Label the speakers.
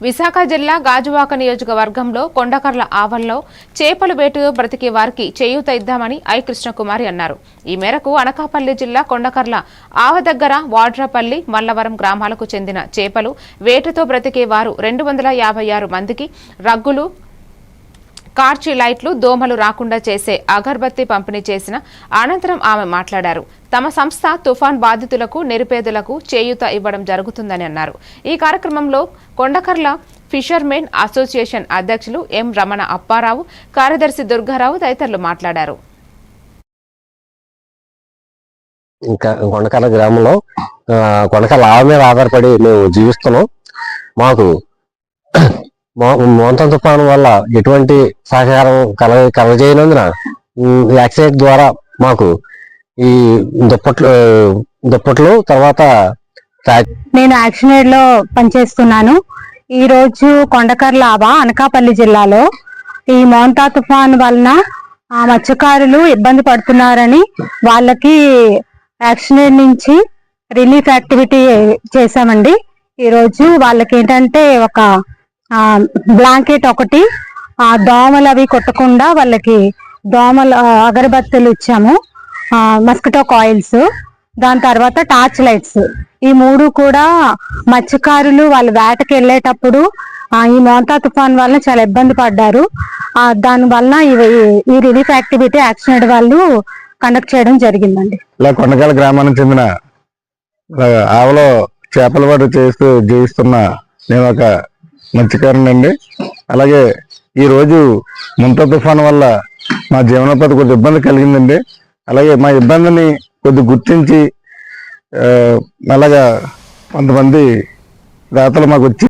Speaker 1: విశాఖ జిల్లా గాజువాక నియోజకవర్గంలో కొండకర్ల ఆవల్లో చేపలు వేటు బ్రతికే వారికి చేయూత ఇద్దామని ఐ. కృష్ణకుమారి అన్నారు. ఈ మేరకు అనకాపల్లి జిల్లా కొండకర్ల ఆవ దగ్గర వాడ్రపల్లి మల్లవరం గ్రామాలకు చెందిన చేపలు వేటతో బ్రతికే వారు రెండు వందల యాభై ఆరు మందికి రగ్గులు కార్చి లైట్లు దోమలు రాకుండా చేసే అగర్బత్తి పంపిణీ చేసిన అనంతరం ఆమె మాట్లాడారు. తమ సంస్థ తుఫాన్ బాధితులకు నిరుపేదలకు చేయూత ఇవ్వడం జరుగుతుందని అన్నారు. ఈ కార్యక్రమంలో కొండకర్ల ఫిషర్మెన్ అసోసియేషన్ అధ్యక్షులు ఎం రమణ అప్పారావు కార్యదర్శి దుర్గారావు తదితరులు మాట్లాడారు.
Speaker 2: ఇంకా కొండకల గ్రామంలో కొండకల ఆవ మీద ఆధారపడి మేము జీవిస్తున్నాం. మాకు మోంతం తుఫాను వల్ల ఎటువంటి సహకారం కల కలగజేయనందున యాక్సిడెంట్ ద్వారా మాకు ఈ దుప్పట్లు దుప్పట్లు తర్వాత
Speaker 3: నేను యాక్సిడెంట్లో పనిచేస్తున్నాను. ఈ రోజు కొండకర్లాబ అనకాపల్లి జిల్లాలో ఈ మోంతా తుఫాన్ వలన ఆ మత్స్యకారులు ఇబ్బంది పడుతున్నారని వాళ్ళకి యాక్సిడెంట్ నుంచి రిలీఫ్ యాక్టివిటీ చేశామండి. ఈ రోజు వాళ్ళకి ఏంటంటే ఒక బ్లాంకెట్ ఒకటి ఆ దోమలు అవి కొట్టకుండా వాళ్ళకి దోమలు అగరబత్తులు ఇచ్చాము. మస్కిటో కాయిల్స్ దాని తర్వాత టార్చ్ లైట్స్. ఈ మూడు కూడా మత్స్యకారులు వాళ్ళ వేటకి వెళ్ళేటప్పుడు ఈ మోంతా తుఫాన్ వల్ల చాలా ఇబ్బంది పడ్డారు. దాని వలన ఇవి- ఈ రిలీఫ్ యాక్టివిటీ యాక్సిడెంట్ వాళ్ళు కండక్ట్ చేయడం జరిగిందండి.
Speaker 4: ఇలా కొండకాల గ్రామానికి చెందిన ఆవలో చేపల వాడు చేస్తూ జీవిస్తున్న నేను ఒక మత్స్యకారుని అండి అలాగే ఈ రోజు ముంత తుఫాన్ వల్ల మా జీవనోపాధి కొద్ది ఇబ్బంది కలిగిందండి. అలాగే మా ఇబ్బందిని కొద్ది గుర్తించి అలాగా కొంతమంది దాతలు మాకు వచ్చి